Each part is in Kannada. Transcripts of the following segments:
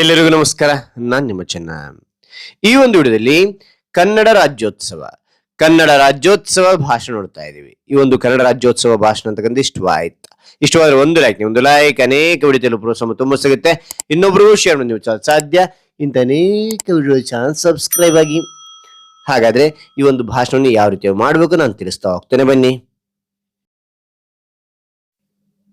ಎಲ್ಲರಿಗೂ ನಮಸ್ಕಾರ. ನಾನ್ ನಿಮ್ಮ ಚೆನ್ನ. ಈ ಒಂದು ವಿಡಿಯೋದಲ್ಲಿ ಕನ್ನಡ ರಾಜ್ಯೋತ್ಸವ. ಕನ್ನಡ ರಾಜ್ಯೋತ್ಸವ ಭಾಷಣ ನೋಡ್ತಾ ಇದೀವಿ. ಈ ಒಂದು ಕನ್ನಡ ರಾಜ್ಯೋತ್ಸವ ಭಾಷಣ ಅಂತಕ್ಕಂಥ ಇಷ್ಟವಾಯ್ತು ಇಷ್ಟವಾದ್ರೆ ಒಂದು ಲೈಕ್ ಒಂದು ಲೈಕ್ ಅನೇಕ ವಿಡಿಯೋ ತಲುಪುವ ಪ್ರೋತ್ಸಾಹ ತುಂಬ ಸಿಗುತ್ತೆ. ಇನ್ನೊಬ್ರಿಗೂ ಶೇರ್ ಮಾಡಿ ನೀವು ಸಾಧ್ಯ. ಇಂಥ ಅನೇಕ ವಿಡಿಯೋ ಚಾನಲ್ ಸಬ್ಸ್ಕ್ರೈಬ್ ಆಗಿ. ಹಾಗಾದ್ರೆ ಈ ಒಂದು ಭಾಷಣವನ್ನು ಯಾವ ರೀತಿ ಮಾಡಬೇಕು ನಾನು ತಿಳಿಸ್ತಾ ಹೋಗ್ತೇನೆ ಬನ್ನಿ.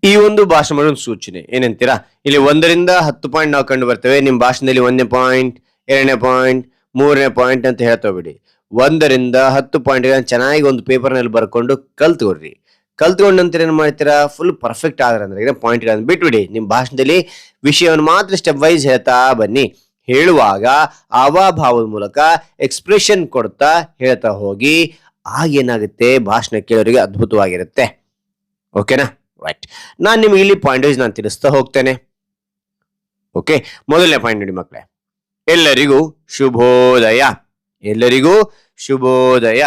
ಈ ಒಂದು ಭಾಷಣ ಮಾಡೋ ಒಂದು ಸೂಚನೆ. ಏನಂತೀರಾ? ಇಲ್ಲಿ ಒಂದರಿಂದ ಹತ್ತು ಪಾಯಿಂಟ್ ನಾವು ಕಂಡು ಬರ್ತೇವೆ. ನಿಮ್ಮ ಭಾಷಣದಲ್ಲಿ ಒಂದನೇ ಪಾಯಿಂಟ್ ಎರಡನೇ ಪಾಯಿಂಟ್ ಮೂರನೇ ಪಾಯಿಂಟ್ ಅಂತ ಹೇಳ್ತಾ ಬಿಡಿ ಒಂದರಿಂದ ಹತ್ತು ಪಾಯಿಂಟ್ ಚೆನ್ನಾಗಿ ಒಂದು ಪೇಪರ್ನಲ್ಲಿ ಬರ್ಕೊಂಡು ಕಲ್ತ್ಕೊಡ್ರಿ. ಕಲ್ತ್ಕೊಂಡ ನಂತರ ಏನ್ ಮಾಡ್ತೀರಾ? ಫುಲ್ ಪರ್ಫೆಕ್ಟ್ ಆದ್ರೆ ಅಂದ್ರೆ ಪಾಯಿಂಟ್ ಬಿಟ್ಬಿಡಿ. ನಿಮ್ಮ ಭಾಷಣದಲ್ಲಿ ವಿಷಯವನ್ನು ಮಾತ್ರ ಸ್ಟೆಪ್ ವೈಸ್ ಹೇಳ್ತಾ ಬನ್ನಿ. ಹೇಳುವಾಗ ಅವಾಭಾವದ ಮೂಲಕ ಎಕ್ಸ್ಪ್ರೆಷನ್ ಕೊಡ್ತಾ ಹೇಳ್ತಾ ಹೋಗಿ ಆಗೇನಾಗುತ್ತೆ ಭಾಷಣ ಕೇಳೋರಿಗೆ ಅದ್ಭುತವಾಗಿರುತ್ತೆ. ಓಕೆನಾ ರೈಟ್ ನಾನು ನಿಮಗೆ ಇಲ್ಲಿ ಪಾಯಿಂಟ್ ವೈಸ್ ನಾನು ತಿಳಿಸ್ತಾ ಹೋಗ್ತೇನೆ. ಓಕೆ ಮೊದಲನೇ ಪಾಯಿಂಟ್ ನೋಡಿ ಮಕ್ಕಳೇ ಎಲ್ಲರಿಗೂ ಶುಭೋದಯ. ಎಲ್ಲರಿಗೂ ಶುಭೋದಯ.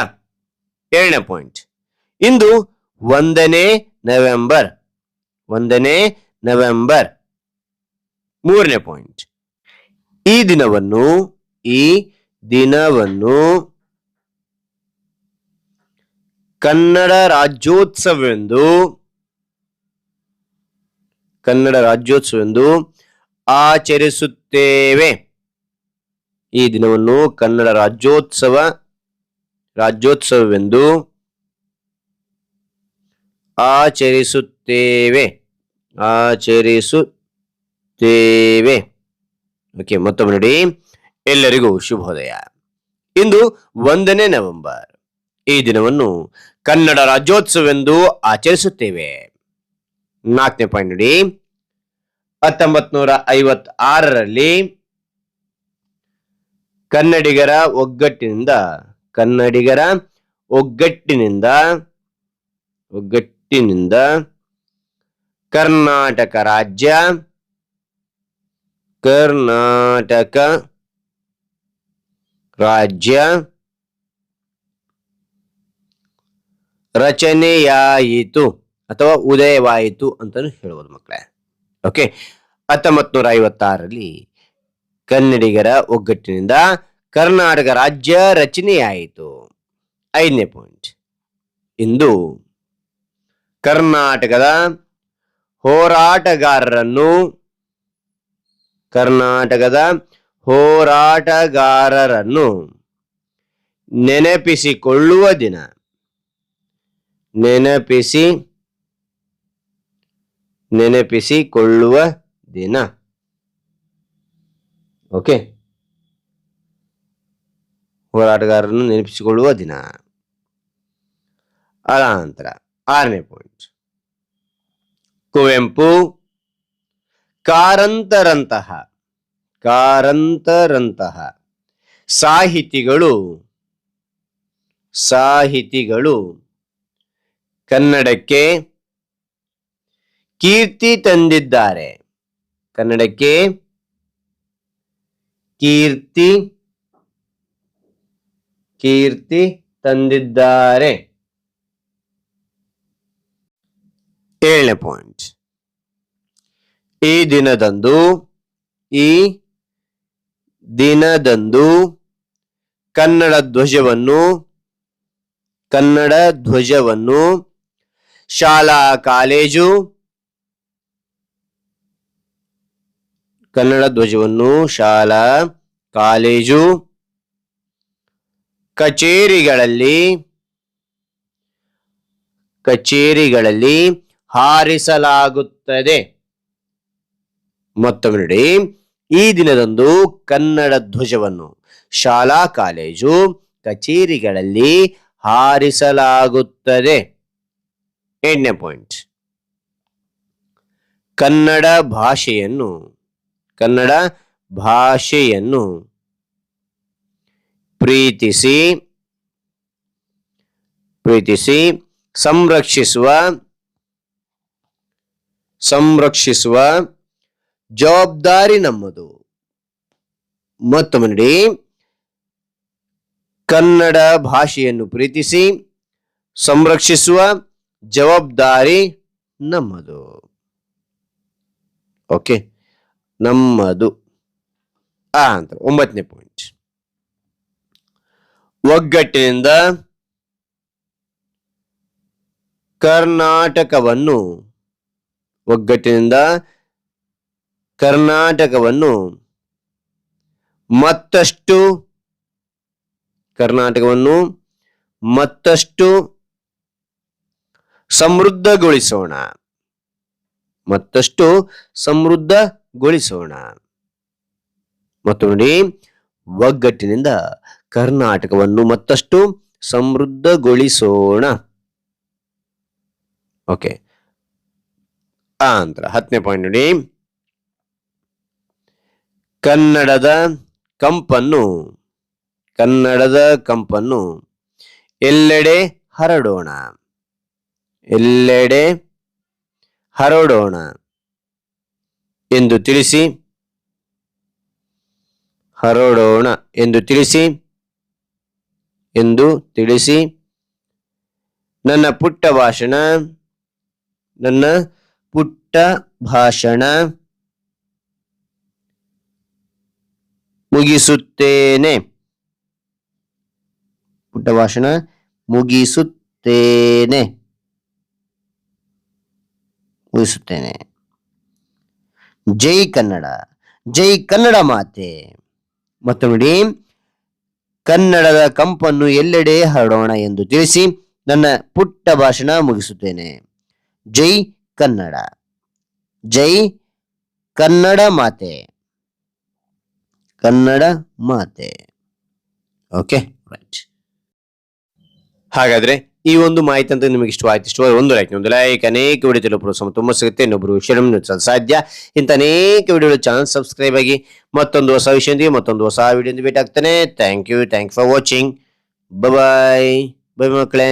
ಏಳನೇ ಪಾಯಿಂಟ್ ಇಂದು ಒಂದನೇ ನವೆಂಬರ್. ಒಂದನೇ ನವೆಂಬರ್. ಮೂರನೇ ಪಾಯಿಂಟ್ ಈ ದಿನವನ್ನು ಈ ದಿನವನ್ನು ಕನ್ನಡ ರಾಜ್ಯೋತ್ಸವವೆಂದು ಕನ್ನಡ ರಾಜ್ಯೋತ್ಸವವೆಂದು ಆಚರಿಸುತ್ತೇವೆ. ಈ ದಿನವನ್ನು ಕನ್ನಡ ರಾಜ್ಯೋತ್ಸವ, ರಾಜ್ಯೋತ್ಸವವೆಂದು ಆಚರಿಸುತ್ತೇವೆ. ಆಚರಿಸುತ್ತೇವೆ. ಓಕೆ, ಮತ್ತೊಮ್ಮೆ ನೋಡಿ. ಎಲ್ಲರಿಗೂ ಶುಭೋದಯ. ಇಂದು ಒಂದನೇ ನವೆಂಬರ್. ಈ ದಿನವನ್ನು ಕನ್ನಡ ರಾಜ್ಯೋತ್ಸವವೆಂದು ಆಚರಿಸುತ್ತೇವೆ. ನಾಲ್ಕನೇ ಪಾಯಿಂಟ್ ನೋಡಿ. ಹತ್ತೊಂಬತ್ ನೂರ ಐವತ್ ಆರರಲ್ಲಿ ಕನ್ನಡಿಗರ ಒಗ್ಗಟ್ಟಿನಿಂದ ಕನ್ನಡಿಗರ ಒಗ್ಗಟ್ಟಿನಿಂದ ಒಗ್ಗಟ್ಟಿನಿಂದ ಕರ್ನಾಟಕ ರಾಜ್ಯ ಕರ್ನಾಟಕ ರಾಜ್ಯ ರಚನೆಯಾಯಿತು. ಅಥವಾ ಉದಯವಾಯಿತು ಅಂತಾನು ಹೇಳ್ಬೋದು ಮಕ್ಕಳೇ. ಓಕೆ ಹತ್ತೊಂಬತ್ ನೂರ ಐವತ್ತಾರರಲ್ಲಿ ಕನ್ನಡಿಗರ ಒಗ್ಗಟ್ಟಿನಿಂದ ಕರ್ನಾಟಕ ರಾಜ್ಯ ರಚನೆಯಾಯಿತು. ಐದನೇ ಪಾಯಿಂಟ್ ಇಂದು ಕರ್ನಾಟಕದ ಹೋರಾಟಗಾರರನ್ನು ಕರ್ನಾಟಕದ ಹೋರಾಟಗಾರರನ್ನು ನೆನಪಿಸಿಕೊಳ್ಳುವ ದಿನ. ನೆನಪಿಸಿ ನೆನಪಿಸಿಕೊಳ್ಳುವ ದಿನ. ಓಕೆ. ಹೋರಾಟಗಾರರನ್ನು ನೆನಪಿಸಿಕೊಳ್ಳುವ ದಿನ. ಅನಂತರ ಆರನೇ ಪಾಯಿಂಟ್ ಕುವೆಂಪು. ಕಾರಂತರಂತಹ. ಕಾರಂತರಂತಹ. ಸಾಹಿತಿಗಳು. ಸಾಹಿತಿಗಳು. ಕನ್ನಡಕ್ಕೆ ಕೀರ್ತಿ ತಂದಿದ್ದಾರೆ. ಕನ್ನಡಕ್ಕೆ ಕೀರ್ತಿ ಕೀರ್ತಿ ತಂದಿದ್ದಾರೆ. ಏಳನೇ ಪಾಯಿಂಟ್ ಈ ದಿನದಂದು ಈ ದಿನದಂದು ಕನ್ನಡ ಧ್ವಜವನ್ನು ಕನ್ನಡ ಧ್ವಜವನ್ನು ಶಾಲಾ, ಕಾಲೇಜು ಕನ್ನಡ ಧ್ವಜವನ್ನು ಶಾಲಾ, ಕಾಲೇಜು, ಕಚೇರಿಗಳಲ್ಲಿ ಕಚೇರಿಗಳಲ್ಲಿ ಹಾರಿಸಲಾಗುತ್ತದೆ. ಮತ್ತೊಮ್ಮೆ ನೋಡಿ ಈ ದಿನದಂದು ಕನ್ನಡ ಧ್ವಜವನ್ನು ಶಾಲಾ, ಕಾಲೇಜು, ಕಚೇರಿಗಳಲ್ಲಿ ಹಾರಿಸಲಾಗುತ್ತದೆ. ಎಂಟನೇ ಪಾಯಿಂಟ್. ಕನ್ನಡ ಭಾಷೆಯನ್ನು ಕನ್ನಡ ಭಾಷೆಯನ್ನು ಪ್ರೀತಿಸಿ ಪ್ರೀತಿಸಿ, ಸಂರಕ್ಷಿಸುವ ಸಂರಕ್ಷಿಸುವ ಜವಾಬ್ದಾರಿ ನಮ್ಮದು. ಮತ್ತೊಮ್ಮೆ ನೋಡಿ, ಕನ್ನಡ ಭಾಷೆಯನ್ನು ಪ್ರೀತಿಸಿ, ಸಂರಕ್ಷಿಸುವ ಜವಾಬ್ದಾರಿ ನಮ್ಮದು. ಓಕೆ. ನಮ್ಮದು. ಆ ಅಂತ ಒಂಬತ್ತನೇ ಪಾಯಿಂಟ್ ಒಗ್ಗಟ್ಟಿನಿಂದ ಕರ್ನಾಟಕವನ್ನು ಒಗ್ಗಟ್ಟಿನಿಂದ ಕರ್ನಾಟಕವನ್ನು ಮತ್ತಷ್ಟು ಕರ್ನಾಟಕವನ್ನು ಮತ್ತಷ್ಟು ಸಮೃದ್ಧಗೊಳಿಸೋಣ. ಮತ್ತಷ್ಟು ಸಮೃದ್ಧಗೊಳಿಸೋಣ ಮತ್ತು ನೋಡಿ, ಒಗ್ಗಟ್ಟಿನಿಂದ ಕರ್ನಾಟಕವನ್ನು ಮತ್ತಷ್ಟು ಸಮೃದ್ಧಗೊಳಿಸೋಣ. ಓಕೆ. ಆಂಧ್ರ, ಹತ್ತನೇ ಪಾಯಿಂಟ್ ನೋಡಿ. ಕನ್ನಡದ ಕಂಪನ್ನು ಕನ್ನಡದ ಕಂಪನ್ನು ಎಲ್ಲೆಡೆ ಹರಡೋಣ. ಎಲ್ಲೆಡೆ ಹರಡೋಣ. ಎಂದು ತಿಳಿಸಿ. ಹರಡೋಣ ಎಂದು ತಿಳಿಸಿ. ಎಂದು ತಿಳಿಸಿ. ನನ್ನ ಪುಟ್ಟ ಭಾಷಣ. ನನ್ನ ಪುಟ್ಟ ಭಾಷಣ. ಮುಗಿಸುತ್ತೇನೆ. ಪುಟ್ಟ ಭಾಷಣ. ಮುಗಿಸುತ್ತೇನೆ. ಮುಗಿಸುತ್ತೇನೆ. ಜೈ ಕನ್ನಡ ಜೈ ಕನ್ನಡ ಮಾತೆ. ಮತ್ತು ನೋಡಿ, ಕನ್ನಡದ ಕಂಪನ್ನು ಎಲ್ಲೆಡೆ ಹರಡೋಣ ಎಂದು ತಿಳಿಸಿ ನನ್ನ ಪುಟ್ಟ ಭಾಷಣ ಮುಗಿಸುತ್ತೇನೆ. ಜೈ ಕನ್ನಡ ಜೈ ಕನ್ನಡ ಮಾತೆ. ಕನ್ನಡ ಮಾತೆ. Okay, right. ಹಾಗಾದ್ರೆ ಈ ಒಂದು ಮಾಹಿತಿ ಅಂತ ನಿಮಗೆ ಇಷ್ಟವಾಯ್ತು, ಇಷ್ಟವಾದ ಒಂದು ಲೈಕ್ ಒಂದು ಲೈಕ್ ಅನೇಕ ವಿಡಿಯೋ ತಿಳಿಯಲು ತುಂಬ ಸಿಗುತ್ತೆ. ಇನ್ನೊಬ್ಬರು ವಿಷಯ ಸಾಧ್ಯ. ಇಂಥ ಅನೇಕ ವಿಡಿಯೋಗಳು ಚಾನಲ್ ಸಬ್ಸ್ಕ್ರೈಬ್ ಆಗಿ ಮತ್ತೊಂದು ಹೊಸ ವಿಷಯದೊಂದಿಗೆ ಮತ್ತೊಂದು ಹೊಸ ವಿಡಿಯೋ ಭೇಟಿ ಆಗ್ತಾನೆ thank you thank for watching bye bye ಮಕ್ಕಳೇ.